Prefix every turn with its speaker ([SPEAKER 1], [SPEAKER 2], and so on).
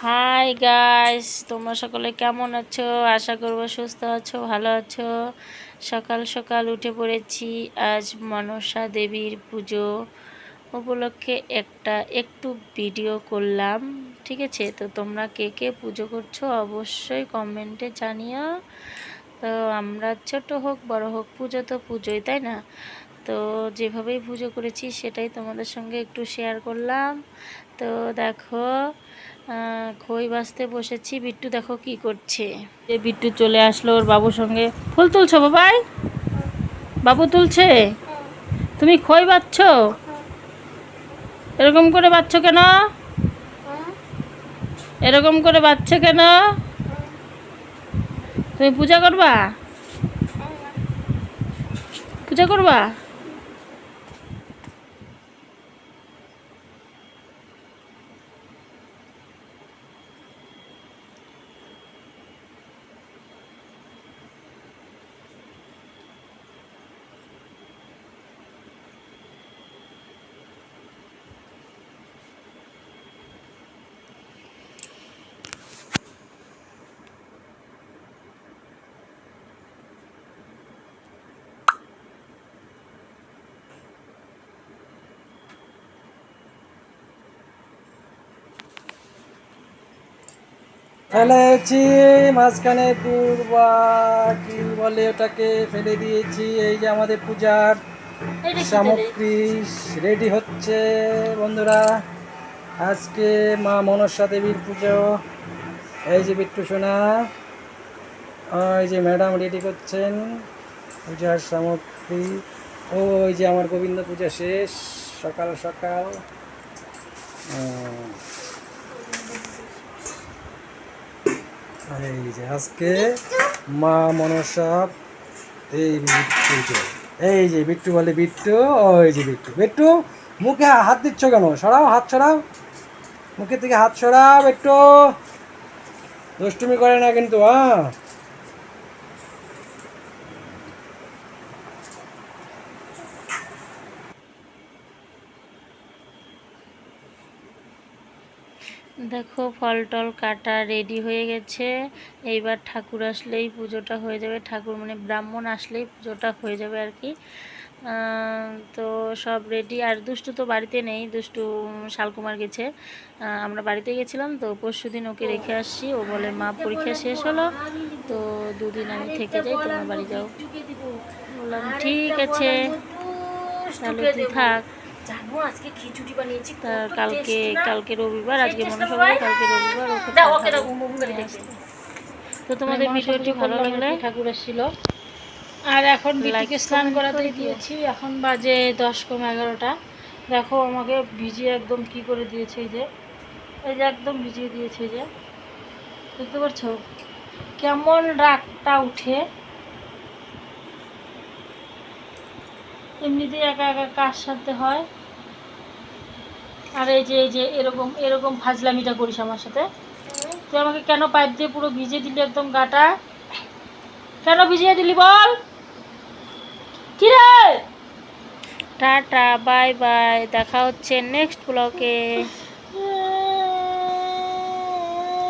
[SPEAKER 1] Hi guys তোমরা সকলে কেমন আছো? আশা করব সুস্থ আছো, ভালো আছো। সকাল সকাল উঠে পড়েছি। আজ মনসা দেবীর পুজো উপলক্ষে একটা একটু ভিডিও করলাম। ঠিক আছে? তো তোমরা কে কে পুজো করছ অবশ্যই কমেন্টে জানিও। তো আমরা ছোট হোক, বড় হোক, পুজো তো পুজোই, তাই না? তো যেভাবেই পুজো করেছি সেটাই তোমাদের সঙ্গে একটু শেয়ার করলাম। তো দেখো খই বাঁচতে বসেছি। বিট্টু দেখো কি করছে। যে বিট্টু চলে আসলো ওর বাবুর সঙ্গে। ফুল তুলছো বাবাই বাবু তুলছে? তুমি খই বাচ্ছ? এরকম করে বাচ্ছ কেন? এরকম করে বাচ্চা কেন? তুমি পূজা করবা? পূজা করবা?
[SPEAKER 2] ফেলেছি মাঝখানে দুর্বা কি বলে ওটাকে ফেলে দিয়েছি এই যে আমাদের পূজার সামগ্রী রেডি হচ্ছে বন্ধুরা। আজকে মা মনসা দেবীর পুজো। এই যে বিট্টু সোনা ওই যে ম্যাডাম রেডি করছেন পূজার সামগ্রী। ওই যে আমার গোবিন্দ পূজা শেষ সকাল সকাল আহ, আর এই যে আজকে মা মনসা, এই বিট্টু এই যে বিট্টু বলে বিট্টু, ওই যে বিট্টু। বিট্টু, মুখে হাত দিচ্ছ কেন? সরাও, হাত সরাও। মুখের থেকে হাত সরাও একটু দুষ্টুমি করে না কিন্তু হ্যাঁ?
[SPEAKER 1] দেখো ফল টল কাটা রেডি হয়ে গেছে। এইবার ঠাকুর আসলেই পুজোটা হয়ে যাবে। ঠাকুর মানে ব্রাহ্মণ আসলেই পুজোটা হয়ে যাবে আর কি। তো সব রেডি আর দুষ্টু তো বাড়িতে নেই। দুষ্টু শালকুমার গেছে। আমরা বাড়িতে গেছিলাম, তো পরশু দিন ওকে রেখে আসছি। ও বলে, মা, পরীক্ষা শেষ হলো, তো দুদিন আমি থেকে যাই, তোমার বাড়ি যাও। বললাম, ঠিক আছে, তাহলে তুই থাক।
[SPEAKER 3] জানো আজকে খিচুড়ি বানিয়েছি
[SPEAKER 1] তা কালকে কালকে রবিবার আজকে মনে
[SPEAKER 3] সবাই?
[SPEAKER 1] কালকে রবিবার ওকে। তো তোমাদের ভিডিওটি ভালো লাগলে
[SPEAKER 4] ঠাকুর এসেছিল আর এখন বিটিকে স্নান করাতে দিয়েছি এখন বাজে দশ কম এগারোটা। দেখো আমাকে ভিজিয়ে একদম কি করে দিয়েছে এই যে এই যে একদম ভিজিয়ে দিয়েছে এই যে। বুঝতে পারছ? কেমন রাগটা উঠে। এমনিতেই একা একা কাজ সারতে হয়। আর এই যে এই যে, এরকম এরকম ফাজলামিটা করিস আমার সাথে। তুই আমাকে কেন পাইপ দিয়ে পুরো ভিজে দিলি একদম গাটা? কেন ভিজিয়ে দিলি বল? কি রে
[SPEAKER 1] টাটা, বাই বাই। দেখা হচ্ছে নেক্সট ব্লগে।